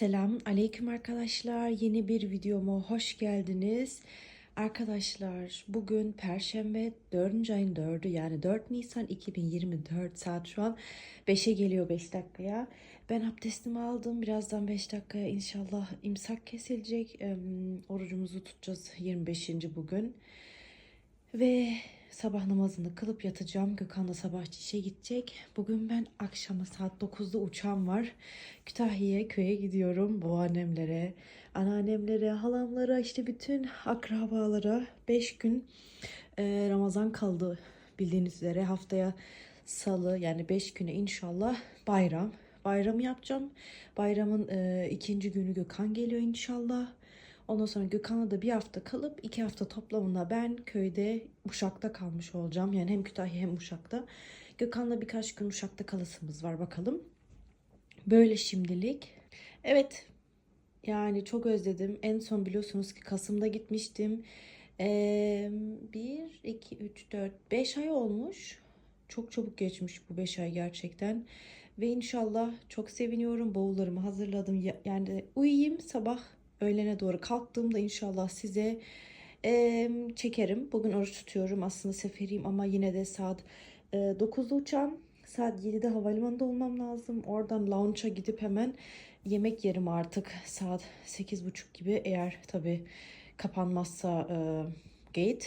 Selam aleyküm arkadaşlar. Yeni bir videoma hoş geldiniz. Arkadaşlar bugün Perşembe 4. ayın 4'ü yani 4 Nisan 2024 saat şu an 5'e geliyor 5 dakikaya. Ben abdestimi aldım. Birazdan 5 dakikaya inşallah imsak kesilecek. Orucumuzu tutacağız 25. bugün. Ve sabah namazını kılıp yatacağım. Gökhan da sabah işe gidecek. Bugün ben akşama saat 9'da uçağım var. Kütahya'ya köye gidiyorum. Babaannemlere, anneannemlere, halamlara, işte bütün akrabalara 5 gün e, Ramazan kaldı bildiğiniz üzere. Haftaya salı yani 5 güne inşallah bayram. Bayramı yapacağım. Bayramın e, ikinci günü Gökhan geliyor inşallah. Ondan sonra Gökhan'la da bir hafta kalıp iki hafta toplamında ben köyde Uşak'ta kalmış olacağım. Yani hem Kütahya hem Uşak'ta. Gökhan'la birkaç gün Uşak'ta kalasımız var bakalım. Böyle şimdilik. Evet yani çok özledim. En son biliyorsunuz ki Kasım'da gitmiştim. Ee, 1, 2, 3, 4, 5 ay olmuş. Çok çabuk geçmiş bu 5 ay gerçekten. Ve inşallah çok seviniyorum. Bavullarımı hazırladım. Ya- Yani uyuyayım sabah öğlene doğru kalktığımda inşallah size e, çekerim. Bugün oruç tutuyorum. Aslında seferiyim ama yine de saat e, 9'da uçağım. Saat 7'de havalimanında olmam lazım. Oradan lounge'a gidip hemen yemek yerim artık. Saat 8.30 gibi eğer tabii kapanmazsa e, gate.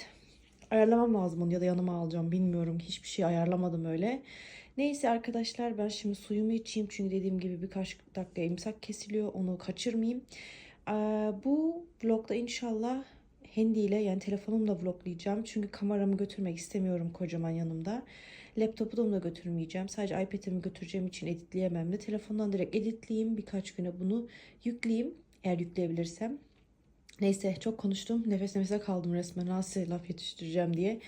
Ayarlamam lazım onu ya da yanıma alacağım bilmiyorum. Hiçbir şey ayarlamadım öyle. Neyse arkadaşlar ben şimdi suyumu içeyim. Çünkü dediğim gibi birkaç dakika imsak kesiliyor. Onu kaçırmayayım. Bu vlogda inşallah Handy ile yani telefonumla vloglayacağım. Çünkü kameramı götürmek istemiyorum kocaman yanımda. Laptopu da götürmeyeceğim. Sadece iPad'imi götüreceğim için editleyemem de. Telefondan direkt editleyeyim. Birkaç güne bunu yükleyeyim. Eğer yükleyebilirsem. Neyse çok konuştum. Nefes nefese kaldım resmen. Nasıl laf yetiştireceğim diye.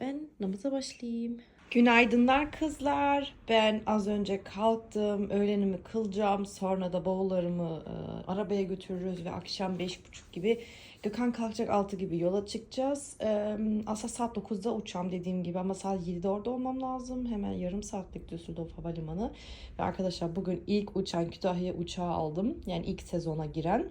Ben namaza başlayayım. Günaydınlar kızlar. Ben az önce kalktım. Öğlenimi kılacağım. Sonra da bavullarımı e, arabaya götürürüz ve akşam 5.30 gibi Gökhan kalkacak 6 gibi yola çıkacağız. E, aslında saat 9'da uçağım dediğim gibi ama saat 7'de orada olmam lazım. Hemen yarım saatlik Düsseldorf Havalimanı. Ve arkadaşlar bugün ilk uçan Kütahya uçağı aldım. Yani ilk sezona giren.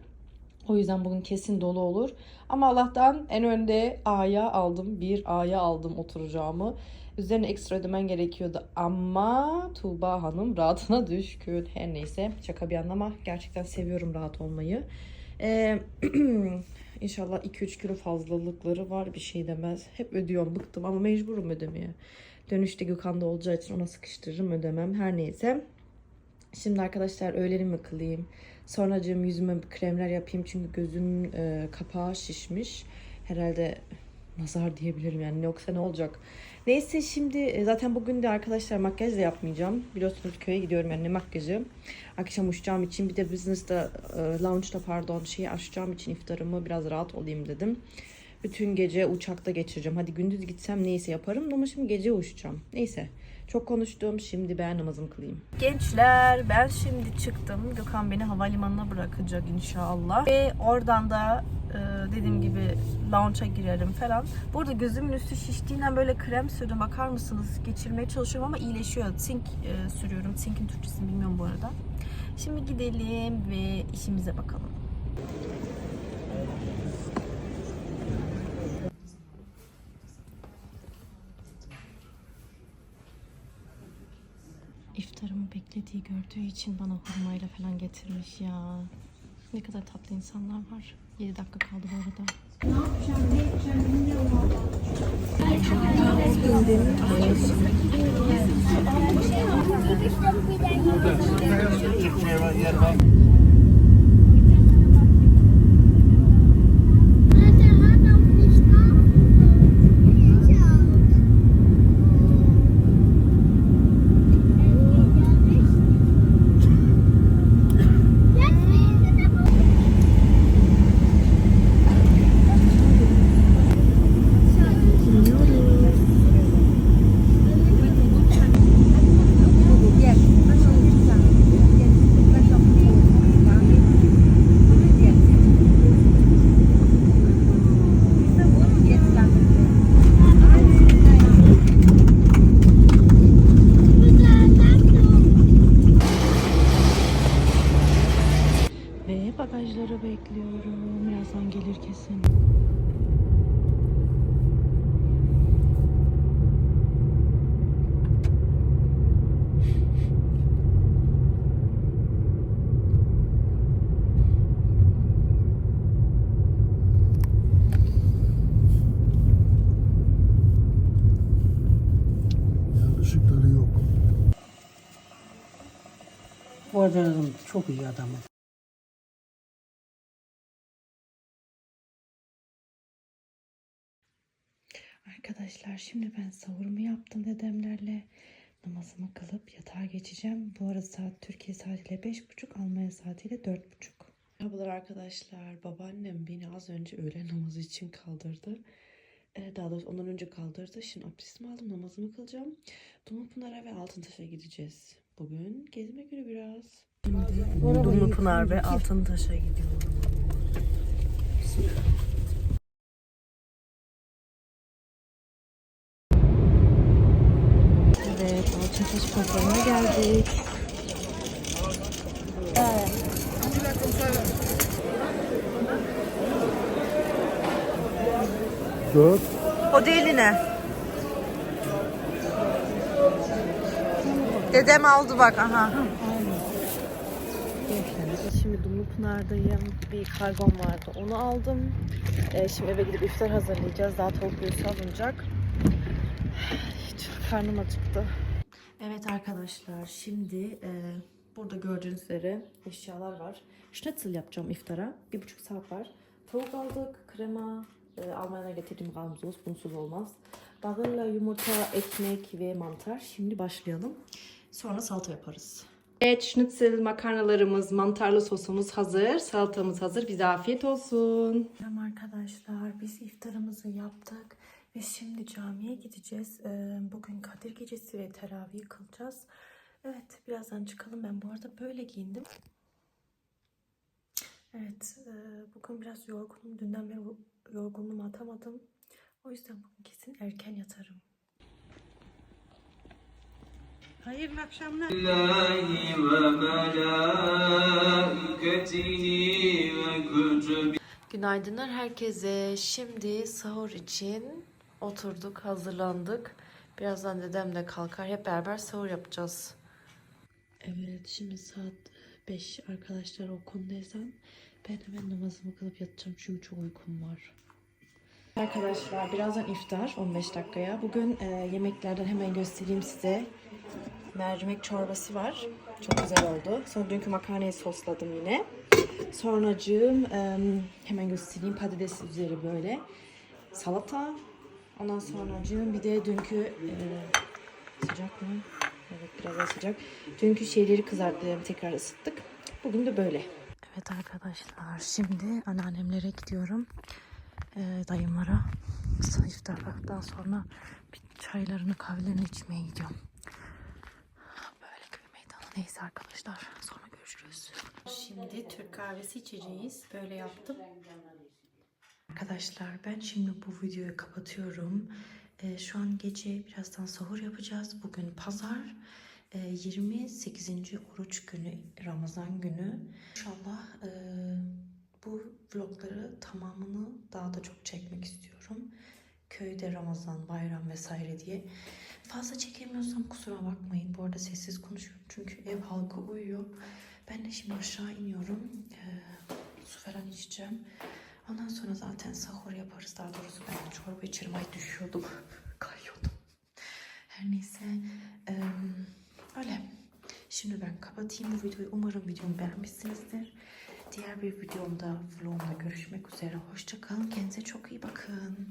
O yüzden bugün kesin dolu olur. Ama Allah'tan en önde A'ya aldım. Bir A'ya aldım oturacağımı. Üzerine ekstra ödemen gerekiyordu ama Tuğba Hanım rahatına düşkün. Her neyse şaka bir anlama. Gerçekten seviyorum rahat olmayı. Ee, İnşallah 2-3 kilo fazlalıkları var bir şey demez. Hep ödüyorum bıktım ama mecburum ödemeye. Dönüşte Gökhan'da olacağı için ona sıkıştırırım ödemem. Her neyse. Şimdi arkadaşlar öğlenimi kılayım. Sonracığım yüzüme kremler yapayım çünkü gözüm e, kapağı şişmiş. Herhalde nazar diyebilirim yani yoksa ne olacak. Neyse şimdi e, zaten bugün de arkadaşlar makyaj da yapmayacağım. Biliyorsunuz köye gidiyorum yani makyajı. Akşam uçacağım için bir de business'ta e, lounge'da pardon şeyi açacağım için iftarımı biraz rahat olayım dedim. Bütün gece uçakta geçireceğim. Hadi gündüz gitsem neyse yaparım ama şimdi gece uçacağım. Neyse. Çok konuştum. Şimdi ben namazımı kılayım. Gençler ben şimdi çıktım. Gökhan beni havalimanına bırakacak inşallah. Ve oradan da e, dediğim gibi lounge'a girerim falan. Burada gözümün üstü şiştiğinden böyle krem sürdüm. Bakar mısınız? Geçirmeye çalışıyorum ama iyileşiyor. Tink e, sürüyorum. Tink'in Türkçesini bilmiyorum bu arada. Şimdi gidelim ve işimize bakalım. İftarımı beklediği gördüğü için bana hurmayla falan getirmiş ya. Ne kadar tatlı insanlar var. 7 dakika kaldı bu arada. Bagajları bekliyorum. Birazdan gelir kesin. Bu adam çok iyi adam. Arkadaşlar şimdi ben sahurumu yaptım dedemlerle. Namazımı kılıp yatağa geçeceğim. Bu arada saat Türkiye saatiyle beş buçuk, Almanya saatiyle dört buçuk. Merhabalar arkadaşlar. Babaannem beni az önce öğle namazı için kaldırdı. Ee, daha doğrusu ondan önce kaldırdı. Şimdi abdestimi aldım, namazımı kılacağım. Dumlupınar'a ve Altıntaş'a gideceğiz. Bugün gezme günü biraz. Şimdi Dumlupınar ve Altıntaş'a gidiyoruz. Evet, Altıntaş pazarına geldik. Dört. O değil yine. Dedem aldı bak aha. Şimdi Dumlupınar'dayım. Bir kargom vardı. Onu aldım. Ee, şimdi eve gidip iftar hazırlayacağız. Daha tavuk göğsü alınacak. Karnım acıktı. Evet arkadaşlar şimdi e, burada gördüğünüz üzere eşyalar var. Schnitzel yapacağım iftara. Bir buçuk saat var. Tavuk aldık, krema, e, Almanya'dan getirdiğim gamzoz, bunsuz olmaz. Bağırla yumurta, ekmek ve mantar. Şimdi başlayalım. Sonra salata yaparız. Evet, schnitzel makarnalarımız, mantarlı sosumuz hazır. Salatamız hazır. Bize afiyet olsun. Selam arkadaşlar. Biz iftarımızı yaptık. Biz şimdi camiye gideceğiz. Ee, bugün Kadir Gecesi ve teravih kılacağız. Evet birazdan çıkalım. Ben bu arada böyle giyindim. Evet e, bugün biraz yorgunum. Dünden beri yorgunluğumu atamadım. O yüzden bugün kesin erken yatarım. Hayırlı akşamlar. Günaydınlar herkese. Şimdi sahur için oturduk, hazırlandık. Birazdan dedem de kalkar. Hep beraber sahur yapacağız. Evet, şimdi saat 5 arkadaşlar okundaysan ben hemen namazımı kılıp yatacağım çünkü çok uykum var. Arkadaşlar birazdan iftar 15 dakikaya. Bugün e, yemeklerden hemen göstereyim size. Mercimek çorbası var. Çok güzel oldu. Sonra dünkü makarnayı sosladım yine. Sonracığım em, hemen göstereyim patates üzeri böyle salata. Ondan sonracığım bir de dünkü e, sıcak mı? Evet biraz daha sıcak. Dünkü şeyleri kızarttım tekrar ısıttık. Bugün de böyle. Evet arkadaşlar şimdi anneannemlere gidiyorum. E, dayımlara iftardan sonra bir çaylarını kahvelerini içmeye gidiyorum. Böyle köy meydanı. Neyse arkadaşlar sonra görüşürüz. Şimdi Türk kahvesi içeceğiz. Böyle yaptım. Arkadaşlar ben şimdi bu videoyu kapatıyorum. Ee, şu an gece birazdan sahur yapacağız. Bugün pazar. Ee, 28. oruç günü, Ramazan günü. İnşallah e, bu vlogları tamamını daha da çok çekmek istiyorum. Köyde Ramazan, bayram vesaire diye. Fazla çekemiyorsam kusura bakmayın. Bu arada sessiz konuşuyorum çünkü ev halkı uyuyor. Ben de şimdi aşağı iniyorum. Ee, su falan içeceğim. Ondan sonra zaten sahur yaparız. Daha doğrusu ben çorba içerim. Ay düşüyordum. Kayıyordum. Her neyse. eee, öyle. Şimdi ben kapatayım bu videoyu. Umarım videomu beğenmişsinizdir. Diğer bir videomda, vlogumda görüşmek üzere. Hoşçakalın. Kendinize çok iyi bakın.